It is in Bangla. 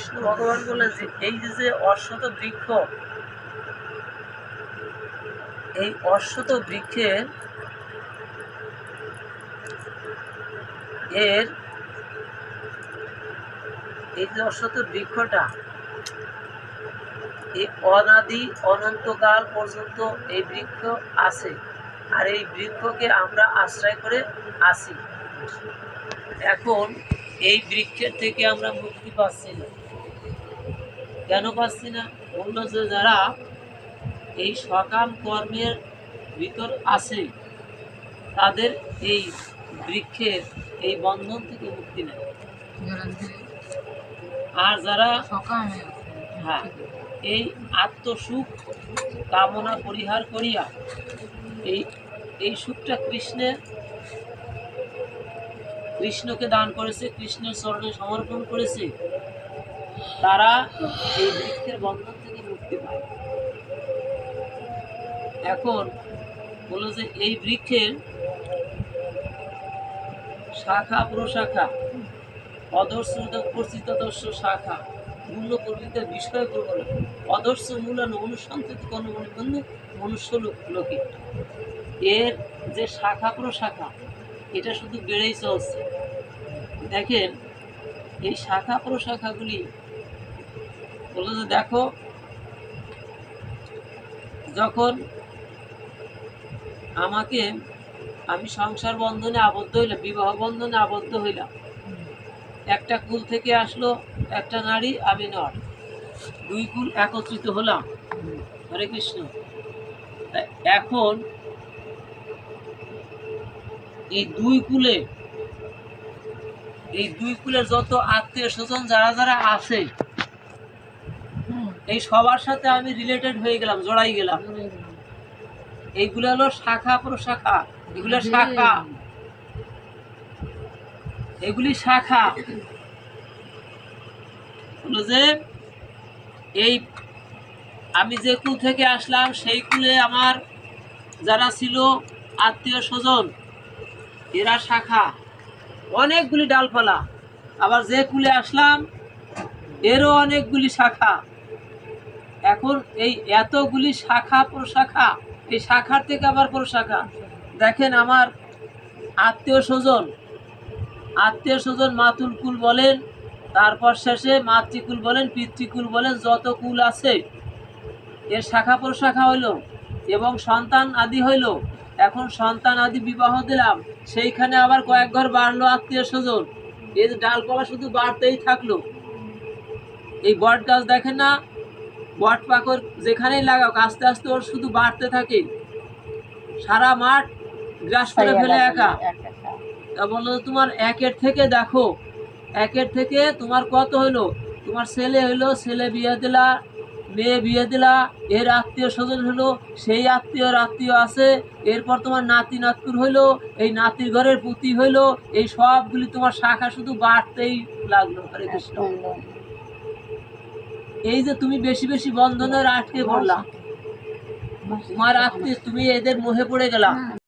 কৃষ্ণ ভগবান বললেন যে, এই যে যে অশ্বত বৃক্ষ, এই অশ্বত বৃক্ষের, এর, এই যে অশ্বত বৃক্ষটা, এই অনাদি অনন্তকাল পর্যন্ত এই বৃক্ষ আছে। আর এই বৃক্ষকে আমরা আশ্রয় করে আসি। এখন এই বৃক্ষের থেকে আমরা মুক্তি পাচ্ছি না। কেন পাচ্ছি না? বলল যে যারা এই সকাম কর্মের ভিতর আছে, তাদের এই বৃক্ষের এই বন্ধন থেকে মুক্তি নেয়। আর যারা হ্যাঁ এই আত্মসুখ কামনা পরিহার করিয়া এই এই সুখটা কৃষ্ণের কৃষ্ণকে দান করেছে, কৃষ্ণের চরণে সমর্পণ করেছে তারা এই বৃক্ষের বন্ধন থেকে মুক্তি পায়। এখন বলল যে এই বৃক্ষের শাখা প্রশাখা অদর্শিত পরিচিত দর্শ শাখা, মূল্য প্রকৃত বিষয় প্রবল অদর্শ মূলান অনুসন্ধিত কোনো মনুষ্য লোকে। এর যে শাখা প্রশাখা, এটা শুধু বেড়েই চলছে। দেখেন, এই শাখা প্রশাখাগুলি বলল যে দেখো, যখন আমাকে আমি সংসার বন্ধনে আবদ্ধ হইলাম, বিবাহ বন্ধনে আবদ্ধ হইলাম, একটা কুল থেকে আসলো একটা নারী আমি নর দুই কুল একত্রিত হলাম। হরে কৃষ্ণ। এখন এই দুই কুলে, এই দুই কুলের যত আত্মীয় স্বজন যারা যারা আছে এই সবার সাথে আমি রিলেটেড হয়ে গেলাম, জড়াই গেলাম। এইগুলো হলো শাখা প্রশাখা এগুলো শাখা। এগুলি শাখা। হলো যে এই আমি যে কুল থেকে আসলাম, সেই কুলে আমার যারা ছিল আত্মীয় স্বজন, এরা শাখা। অনেকগুলি ডালপালা। আবার যে কুলে আসলাম, এরও অনেকগুলি শাখা। এখন এই এতগুলি শাখা প্রশাখা, এই শাখার থেকে আবার প্রশাখা। দেখেন আমার আত্মীয় স্বজন আত্মীয় স্বজন মাতুল কুল বলেন, তারপর শেষে মাতৃকুল বলেন, পিতৃকুল বলেন, যত কুল আছে এর শাখা প্রশাখা হইল, এবং সন্তান আদি হইল। এখন সন্তান আদি বিবাহ দিলাম, সেইখানে আবার কয়েক ঘর বাড়লো আত্মীয় স্বজন। এই ডালপালা শুধু বাড়তেই থাকল। এই বট গাছ দেখেন না বট পাকর যেখানেই লাগাও আস্তে আস্তে ওর শুধু বাড়তে থাকে। সারা মাঠ গ্রাস করে ফেলে একা। তা বলল তোমার একের থেকে দেখো একের থেকে তোমার কত হলো? তোমার ছেলে হইল ছেলে বিয়ে দিলা মেয়ে বিয়ে দিলা এর আত্মীয় স্বজন হলো সেই আত্মীয়র আত্মীয় আছে এরপর তোমার নাতি নাতকুর হইল এই নাতির ঘরের পুতি হইল এই সবগুলি তোমার শাখা শুধু বাড়তেই লাগল। হরে কৃষ্ণ। এই যে তুমি বেশি বেশি বন্ধনের আটকে পড়লাম তোমার আত্মীয় তুমি এদের মোহে পড়ে গেলা।